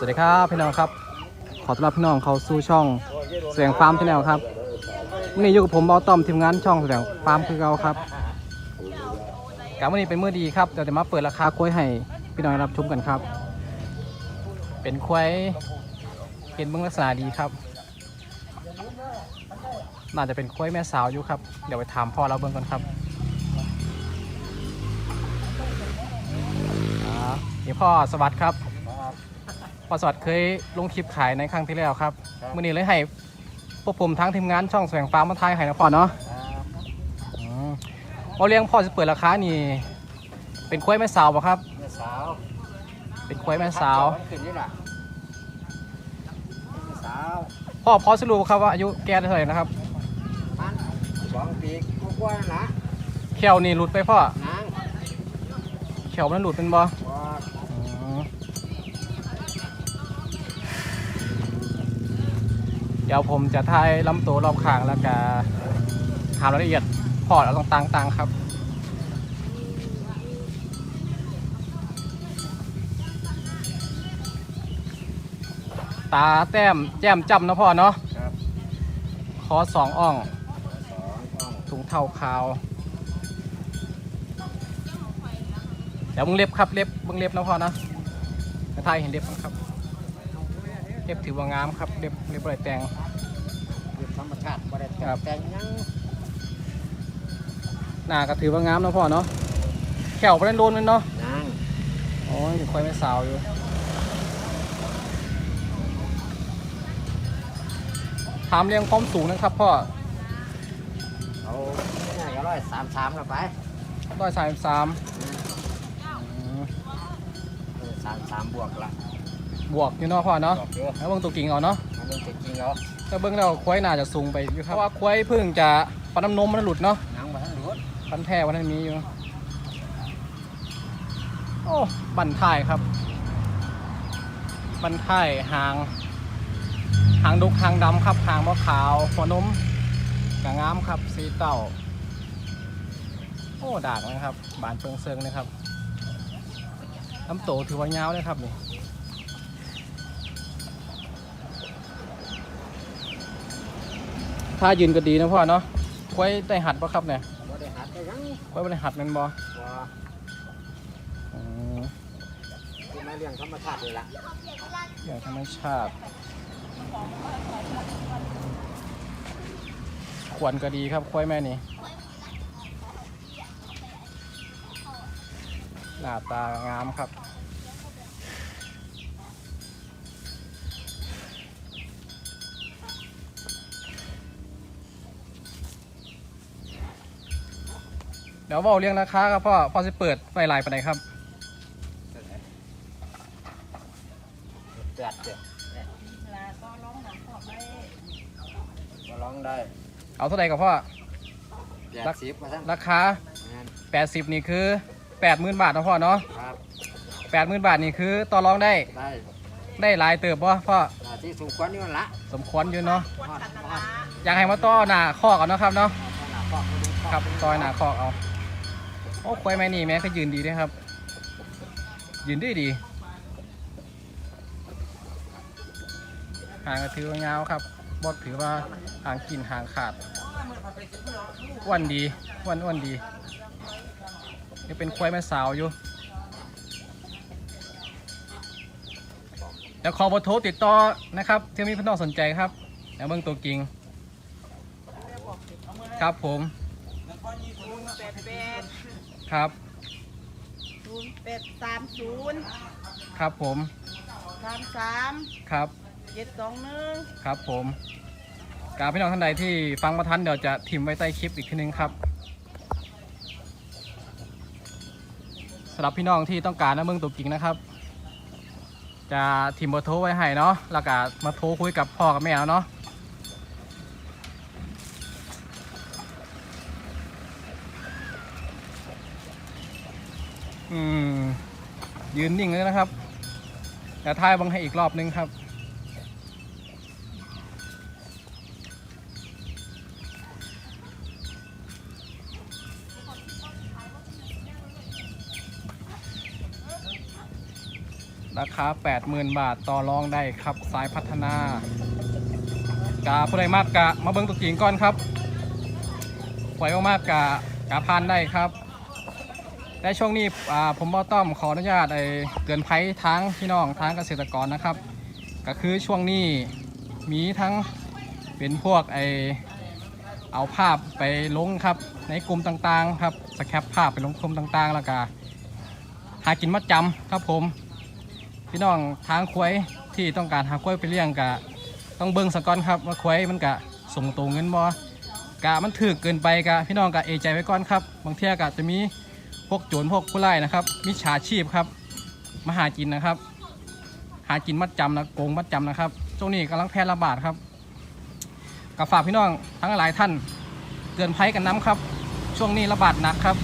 สวัสดีครับพี่น้องครับ ขอต้อนรับพี่น้องเข้าสู่ช่องแสดงฟาร์มชาแนลครับวันนี้อยู่กับผมเบาต้อมทีมงานช่องแสดงฟาร์มคือเราครับการวันนี้เป็นมื้อดีครับเดี๋ยวจะมาเปิดราคากล้วยให้พี่น้องรับชมกันครับ เป็นควายเห็นเบื้องลักษณะดีครับ น่าจะเป็นควายแม่สาวอยู่ครับ เดี๋ยวไปถามพ่อเราเบื้องก่อนครับอ่านี่พ่อสวัสดิ์ครับ พอสวัสดิ์เคยลงคลิปขายในครั้งที่แล้วครับครับมื่อนี้เลยให้พวกผมทั้งทีมงานช่องแสวงฟ้ามาทายให้นะพ่อเนาะอืมเอาเลี้ยงพ่อจะเปิดราคานี่ เป็นควายแม่สาวป่ะครับแม่สาว เป็นควายแม่สาวมันขึ้นนี่แหละแม่สาวพ่อพอสรุปครับว่าอายุแกเท่าไหร่นะครับมันสองปีกว่าๆนะแขวนี่หลุดไปพ่อนางแขวมันหลุดเป็นบ่ เดี๋ยวผมจะทายลำตัวรอบข้างแล้วก็ถามรายละเอียดพ่อแล้วต่างๆ ครับตาแต้มแจ่มจำนะพ่อเนาะครับคอสองอ่องสองอ่องถุงเท้าขาว เดี๋ยวมึงเล็บครับเล็บมึงเล็บนะพ่อนะกระทายเห็นเล็บมั้งครับ เล็บถือว่างามครับเล็บเล็บอะไรแต่งอยู่ธรรมชาติบ่ได้แต่ครังบแต่งหยังหน้าก็ถือว่างามนะพ่อเนาะแขวไปเล่นโลนมันเนาะนางโอ้ยค่อยไม่สาวอยู่ถามเรียงความสูงนะครับพ่อเอาเนี่ยก็ร้อยสามสามกันไปร้อยสามสามเออสามสามบวกละ บวกอยู่เนาะพ่อเนาะบวกเยอะแล้วเบิ่งตัวกิ่งเอาเนาะมันเป็นจริงๆเอาถ้าเบิ่งแล้วควายน่าจะสูงไปอยู่ครับเพราะว่าควายเพิ่งจะฟันน้ำนมมันหลุดเนาะนางมาทั้งรถฟันแท้วันนั้นมีอยู่โอ้บันท้ายครับ บันท้ายหาง หางดุกหางดำครับหางมะขาวหัวนมกะงามครับสีเต่า โอ้ดากนะครับ บานเปิงเซิงนะครับลำโตถือว่ายาวเลยครับนี่ ถ้ายืนก็ดีนะพ่อเนาะไว้ได้หัดปะครับเนี่ยบ่ได้หัดได้หยังไว้บริหัดแมันบอว่ามคือมาเลี้ยงธรรมชาติเลยล่ะอย่างธรรมชาติขวนก็ดีครับควายแม่นี่หน้าตางามครับ เดี๋ยวบอกเรียงราคาครับพ่อพ่อจะเปิดไฟลายไปไหนใดครับแปดเจ็ดเนี่ยก็ร้องได้ เอาเท่าไหร่กับพ่อแปดสิบมาทั้งราคางาน80นี่คือ80,000บาทนะพ่อเนาะครับ80,000บาทนี่คือต่อรองได้ ได้ได้หลายเติบบ่พ่อหน้าที่สูงกว่านี่มันละ สมควรอยู่เนาะฮอดฮอดอยากให้มาต่อหน้าคอกเอาเนาะครับเนาะหน้าคอกมาดูคอกครับต่อยหน้าคอกเอา โอ้ควายแม่นี่แม่ก็ยืนดีด้วยครับ ยืนไดีดีหางก็ถือว่ายาวครับบอดถือว่าหางกินหางขาดอ้วนดีอ้วนอ้วนดียังเป็นควายแม่สาวอยู่เดี๋ยวขอเบอร์โทรติดต่อนะครับที่มีพี่น้องสนใจครับแล้วเบื้องตัวจริง ครับผม แปดแปด ครับ ศูนย์แปดสามศูนย์ครับผม สามสามครับ เจ็ดสองหนึ่งครับผมกรารพี่น้องท่านใดที่ฟังมาทันเดี๋ยวจะทิมไว้ใต้คลิปอีกทีนึงครับสำหรับพี่น้องที่ต้องการนะเบื้องตัวจริงนะครับ จะทิมเบอร์โทรไว้ให้เนาะแล้วก็มาโทรคุยกับพ่อกับแม่แล้วเนาะ อืมยืนนิ่งเลยนะครับแต่ท้ายบังให้อีกรอบนึงครับ ราคา 80,000 บาทต่อรองได้ครับ สายพัฒนากาผู้ใดมากกะมาเบิ้งตัวจริงก่อนครับปล่อยมากๆกะกะพานได้ครับ แต่ช่วงนี้ผมบอต้อมขออนุญาตไอ้เตือนภัยทั้งพี่น้องทั้งเกษตรกรนะครับ ก็คือช่วงนี้มีทั้งเป็นพวกไอเอาภาพไปลงครับในกลุ่มต่างๆครับสแคปภาพไปลงกลุ่มต่างๆ แล้วก็หากินมัดจำครับผม พี่น้องทางควายที่ต้องการหาควายไปเลี้ยงกะต้องเบิ่งสะก่อนครับว่าควายมันกะส่งตัวเงินบ่กะมันถือเกินไปกะพี่น้องกะเอใจไว้ก่อนครับ บางเที่ยกะจะมี พวกโจรพวกผู้ไล่นะครับ มิจฉาชีพครับมาหากินนะครับ หากินมัดจำนะโกงมัดจำนะครับช่วงนี้กำลังแพร่ระบาดครับกับฝากพี่น้องทั้งหลายท่าน เตือนภัยกันน้ำครับ ช่วงนี้ระบาดหนักครับ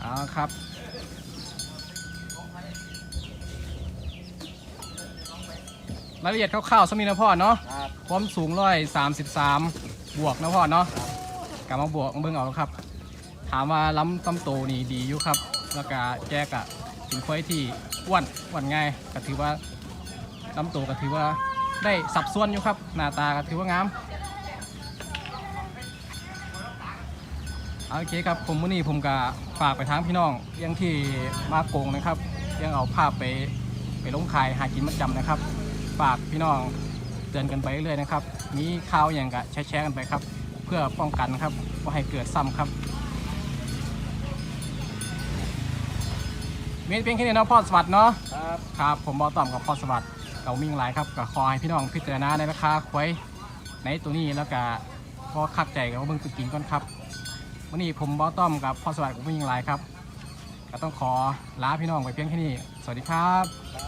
เอาครับ รายละเอียดคร่าวๆสมีนะพ่อเนาะครับความสูงร้อยสามสิบสามบวกนะพ่อเนาะกลับมาบวกเบิ่งเอาครับ ถามว่าล้ำต้ำโตนี่ดีอยู่ครับ แล้วก็แจกอะเป็นควายที่อ้วนอ้วนง่ายก็ถือว่าล้ำโตก็ถือว่าได้สับส่วนอยู่ครับ หน้าตาก็ถือว่างามโอเคครับผมวันนี้ผมก็ฝากไปทางพี่น้องเรื่องที่มาโกงนะครับเรื่องเอาภาพไปไปลงขายหากินมัดจำนะครับ ฝากพี่น้องเตือนกันไปเรื่อยๆนะครับ มีข่าวอย่างก็แชร์ๆกันไปครับ เพื่อป้องกันครับว่าให้เกิดซ้ำครับมีเพียงแค่นี้เนาะพ่อสวัสดิ์เนาะครับครับ ผมบอต่อมกับพ่อสวัสดิ์เก่ามิ่งหลายครับก็ขอให้พี่น้องพิจารณาในราคาควายในตัวนี้แล้วก็พอคักใจกับว่าเบิ่งตัวจริงก่อนครับวันนี้ผมบอต้อมกับพ่อสวัสดิ์กับผู้ยิงหลายครับ ก็ต้องขอลาพี่น้องไปเพียงแค่นี้ สวัสดีครับค